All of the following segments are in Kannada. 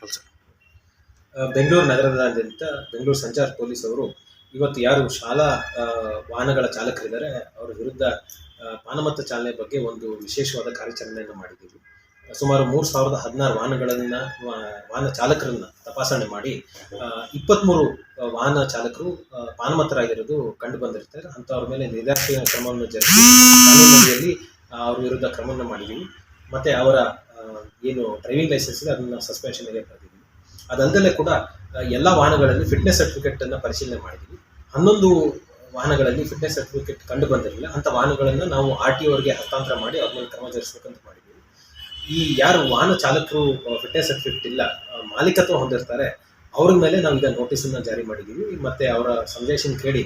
ಕೆಲಸ ಬೆಂಗಳೂರು ನಗರದಾದ್ಯಂತ ಬೆಂಗಳೂರು ಸಂಚಾರ ಪೊಲೀಸ್ ಅವರು ಇವತ್ತು ಯಾರು ಶಾಲಾ ವಾಹನಗಳ ಚಾಲಕರಿದ್ದಾರೆ, ಅವರ ವಿರುದ್ಧ ಪಾನಮತ್ತ ಚಾಲನೆ ಬಗ್ಗೆ ಒಂದು ವಿಶೇಷವಾದ ಕಾರ್ಯಾಚರಣೆಯನ್ನು ಮಾಡಿದ್ದೀವಿ. ಸುಮಾರು ಮೂರು ಸಾವಿರದ ಹದಿನಾರು ವಾಹನಗಳನ್ನ ವಾಹನ ಚಾಲಕರನ್ನ ತಪಾಸಣೆ ಮಾಡಿ ಇಪ್ಪತ್ತ್ಮೂರು ವಾಹನ ಚಾಲಕರು ಪಾನಮತ್ತರಾಗಿರೋದು ಕಂಡು ಬಂದಿರ್ತಾರೆ. ಅಂಥವ್ರ ಮೇಲೆ ನಿರ್ದಾಕ್ಷಿಣ್ಯ ಕ್ರಮವನ್ನು ಜರುಗಿಸಿ ಕಾನೂನಿನಲ್ಲಿ ಅವ್ರ ವಿರುದ್ಧ ಕ್ರಮವನ್ನು ಮಾಡಿದ್ದೀವಿ. ಮತ್ತೆ ಅವರ ಏನು ಡ್ರೈವಿಂಗ್ ಲೈಸೆನ್ಸ್ ಇದೆ, ಅದನ್ನು ಸಸ್ಪೆನ್ಷನ್ಗೆ ಬರೆದಿದ್ದೀವಿ ಅದಲ್ಲದೆ ಕೂಡ ಎಲ್ಲ ವಾಹನಗಳಲ್ಲಿ ಫಿಟ್ನೆಸ್ ಸರ್ಟಿಫಿಕೇಟ್ ಅನ್ನ ಪರಿಶೀಲನೆ ಮಾಡಿದ್ದೀವಿ ಹನ್ನೊಂದು ವಾಹನಗಳಲ್ಲಿ ಫಿಟ್ನೆಸ್ ಸರ್ಟಿಫಿಕೇಟ್ ಕಂಡು ಬಂದಿರಲಿಲ್ಲ. ಅಂತ ವಾಹನಗಳನ್ನು ನಾವು ಆರ್ ಟಿ ಅವರಿಗೆ ಹಸ್ತಾಂತರ ಮಾಡಿ, ಅವ್ರ ಮೇಲೆ ಕ್ರಮ ಜರುಗಿಸ್ಬೇಕಂತ ಮಾಡಿದ್ದೀವಿ ಈ ಯಾರು ವಾಹನ ಚಾಲಕರು ಫಿಟ್ನೆಸ್ ಸರ್ಟಿಫಿಕೇಟ್ ಇಲ್ಲ ಮಾಲೀಕತ್ವ ಹೊಂದಿರ್ತಾರೆ, ಅವ್ರ ಮೇಲೆ ನಾವು ಈಗ ನೋಟಿಸನ್ನು ಜಾರಿ ಮಾಡಿದ್ದೀವಿ ಮತ್ತೆ ಅವರ ಸಂದೇಶನ ಕೇಳಿ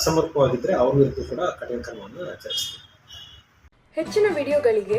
ಅಸಮರ್ಪವಾಗಿದ್ದರೆ ಅವ್ರ ವಿರುದ್ಧ ಕೂಡ ಕಠಿಣ ಕ್ರಮವನ್ನು ಜರುಗಿಸ್ತೀವಿ. ಹೆಚ್ಚಿನ ವಿಡಿಯೋಗಳಿಗೆ